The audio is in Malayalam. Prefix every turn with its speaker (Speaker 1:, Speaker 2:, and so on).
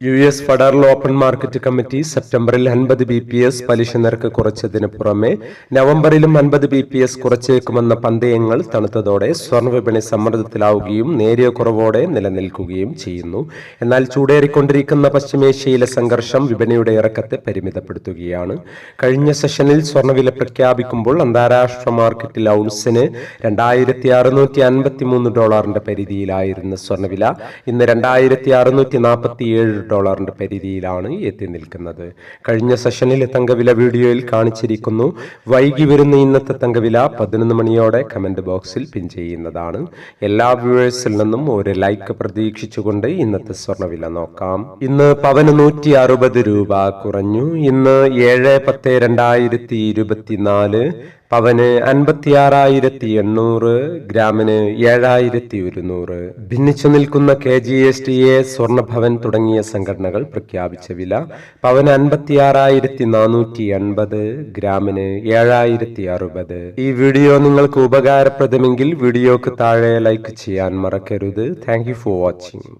Speaker 1: U S federal open market committee സെപ്റ്റംബറിൽ അൻപത് ബി പി എസ് പലിശ നിരക്ക് കുറച്ചതിന് പുറമെ നവംബറിലും അൻപത് ബി പി എസ് കുറച്ചേക്കുമെന്ന പന്തയങ്ങൾ തണുത്തതോടെ സ്വർണ വിപണി സമ്മർദ്ദത്തിലാവുകയും നേരിയ കുറവോടെ നിലനിൽക്കുകയും ചെയ്യുന്നു. എന്നാൽ ചൂടേറിക്കൊണ്ടിരിക്കുന്ന പശ്ചിമേഷ്യയിലെ സംഘർഷം വിപണിയുടെ ഇറക്കത്തെ പരിമിതപ്പെടുത്തുകയാണ്. കഴിഞ്ഞ സെഷനിൽ സ്വർണവില പ്രഖ്യാപിക്കുമ്പോൾ അന്താരാഷ്ട്ര മാർക്കറ്റിൽ ഔൺസിന് രണ്ടായിരത്തി അറുന്നൂറ്റി അൻപത്തി മൂന്ന് ഡോളറിന്റെ പരിധിയിലായിരുന്ന സ്വർണവില ഇന്ന് രണ്ടായിരത്തി അറുന്നൂറ്റി നാൽപ്പത്തി ഏഴ് ഡോളറിന്റെ പരിധിയിലാണ് എത്തി നിൽക്കുന്നത്. കഴിഞ്ഞ സെഷനിലെ തങ്കവില വീഡിയോയിൽ കാണിച്ചിരിക്കുന്നു വൈകി വരുന്ന ഇന്നത്തെ തങ്കവില പതിനൊന്ന് മണിയോടെ കമന്റ് ബോക്സിൽ പിൻ ചെയ്യുന്നതാണ്. എല്ലാ വ്യൂവേഴ്സിൽ നിന്നും ഒരു ലൈക്ക് പ്രതീക്ഷിച്ചുകൊണ്ട് ഇന്നത്തെ സ്വർണവില നോക്കാം. ഇന്ന് പവന് നൂറ്റി അറുപത് രൂപ കുറഞ്ഞു. ഇന്ന് ഏഴ് പത്ത് രണ്ടായിരത്തി ഇരുപത്തിനാല് പവന് അൻപത്തിയാറായിരത്തി എണ്ണൂറ് ഗ്രാമിന് ഏഴായിരത്തി ഒരുന്നൂറ് ഭിന്നിച്ചു നിൽക്കുന്ന K G S T A Swarnabhavan തുടങ്ങിയ സംഘടനകൾ പ്രഖ്യാപിച്ച വില പവന് അൻപത്തിയാറായിരത്തി നാനൂറ്റി എൺപത് ഗ്രാമിന് ഏഴായിരത്തി അറുപത് ഈ വീഡിയോ നിങ്ങൾക്ക് ഉപകാരപ്രദമെങ്കിൽ വീഡിയോക്ക് താഴെ ലൈക്ക് ചെയ്യാൻ മറക്കരുത്. Thank for watching.